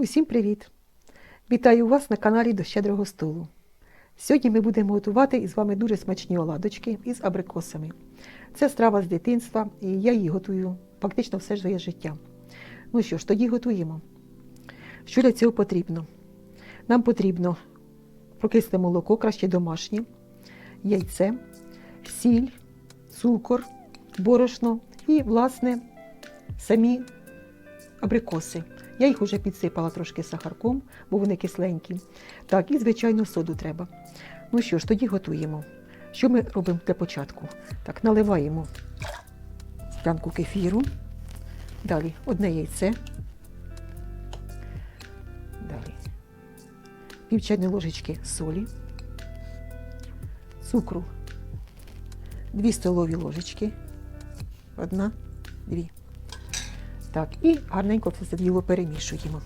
Усім привіт! Вітаю вас на каналі до Щедрого столу. Сьогодні ми будемо готувати із вами дуже смачні оладочки із абрикосами. Це страва з дитинства, і я її готую фактично все своє життя. Ну що ж, тоді готуємо. Що для цього потрібно? Нам потрібно прокисле молоко, краще домашнє, яйце, сіль, цукор, борошно і, власне, самі абрикоси. Я їх вже підсипала трошки сахарком, бо вони кисленькі. Так, і, звичайно, соду треба. Ну що ж, тоді готуємо. Що ми робимо для початку? Так, наливаємо склянку кефіру. Далі одне яйце. Далі пів чайної ложечки солі, цукру, дві столові ложечки. Одна, дві. Так, і гарненько все діло перемішуємо.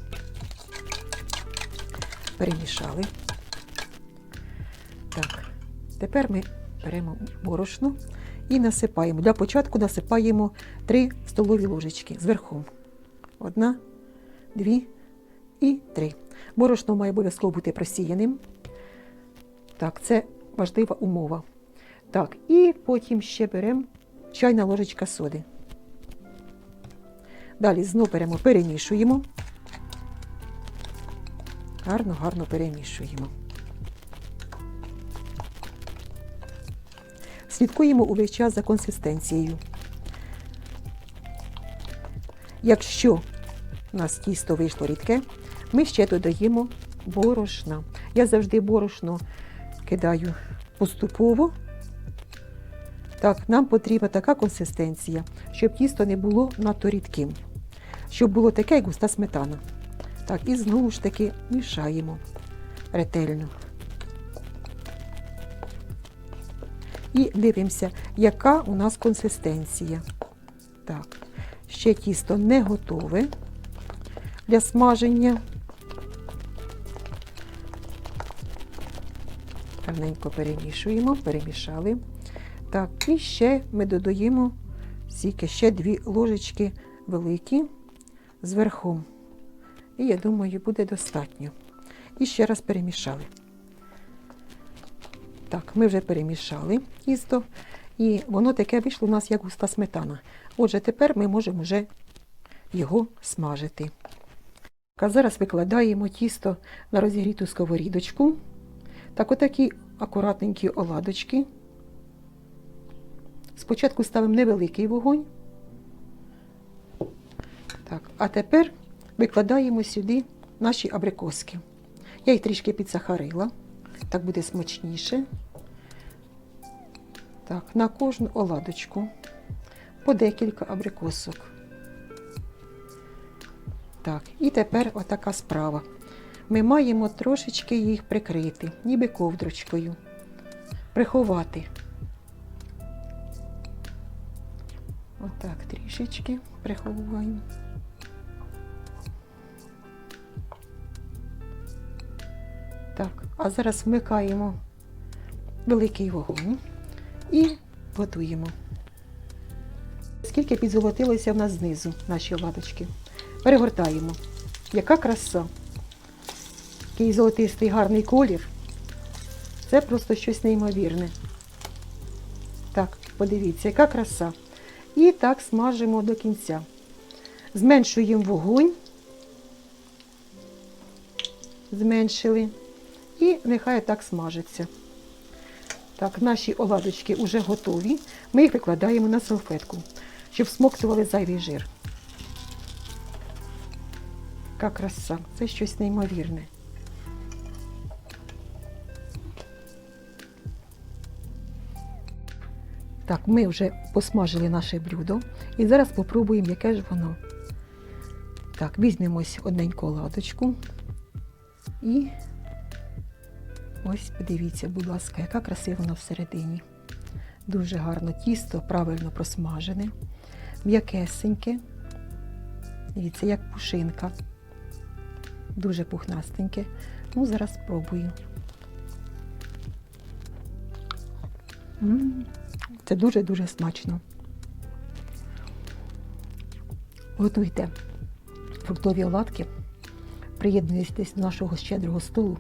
Перемішали. Так, тепер ми беремо борошно і насипаємо. Для початку насипаємо 3 столові ложечки зверху. Одна, дві і три. Борошно має обов'язково бути просіяним. Так, це важлива умова. Так, і потім ще беремо чайна ложечка соди. Далі знову беремо, перемішуємо. Гарно, гарно перемішуємо. Слідкуємо увесь час за консистенцією. Якщо у нас тісто вийшло рідке, ми ще додаємо борошна. Я завжди борошно кидаю поступово. Так, нам потрібна така консистенція, щоб тісто не було надто рідким, щоб було таке, як густа сметана. Так, і знову ж таки мішаємо ретельно. І дивимося, яка у нас консистенція. Так, ще тісто не готове для смаження. Гарненько перемішуємо, перемішали. Так, і ще ми додаємо стільки ще дві ложечки великі зверху. І я думаю, буде достатньо. І ще раз перемішали. Так, ми вже перемішали тісто, і воно таке вийшло у нас як густа сметана. Отже, тепер ми можемо вже його смажити. А зараз викладаємо тісто на розігріту сковорідочку. Так, отакі акуратненькі оладочки. Спочатку ставимо невеликий вогонь. Так, а тепер викладаємо сюди наші абрикоски. Я їх трішки підсахарила, так буде смачніше. Так, на кожну оладочку по декілька абрикосок. Так, і тепер отака справа. Ми маємо трошечки їх прикрити, ніби ковдрочкою, приховати. Отак трішечки приховуємо. Так, а зараз вмикаємо великий вогонь і готуємо. Скільки підзолотилося в нас знизу наші оладочки. Перегортаємо. Яка краса! Такий золотистий гарний колір. Це просто щось неймовірне. Так, подивіться, яка краса. І так смажимо до кінця. Зменшуємо вогонь. Зменшили. І нехай так смажиться. Так, наші оладочки вже готові. Ми їх викладаємо на салфетку, щоб всмоктували зайвий жир. Яка краса, це щось неймовірне. Так, ми вже посмажили наше блюдо і зараз спробуємо, яке ж воно. Так, візьмемо ось одненьку оладочку і ось подивіться, будь ласка, яка красива вона всередині. Дуже гарно тісто, правильно просмажене, м'якесеньке. Дивіться, як пушинка. Дуже пухнастеньке. Ну, зараз спробую. М, Це дуже-дуже смачно. Готуйте фруктові оладки приєднуйтесь до нашого щедрого столу,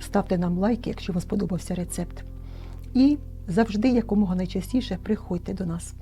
ставте нам лайки, якщо вам сподобався рецепт. І завжди якомога найчастіше приходьте до нас.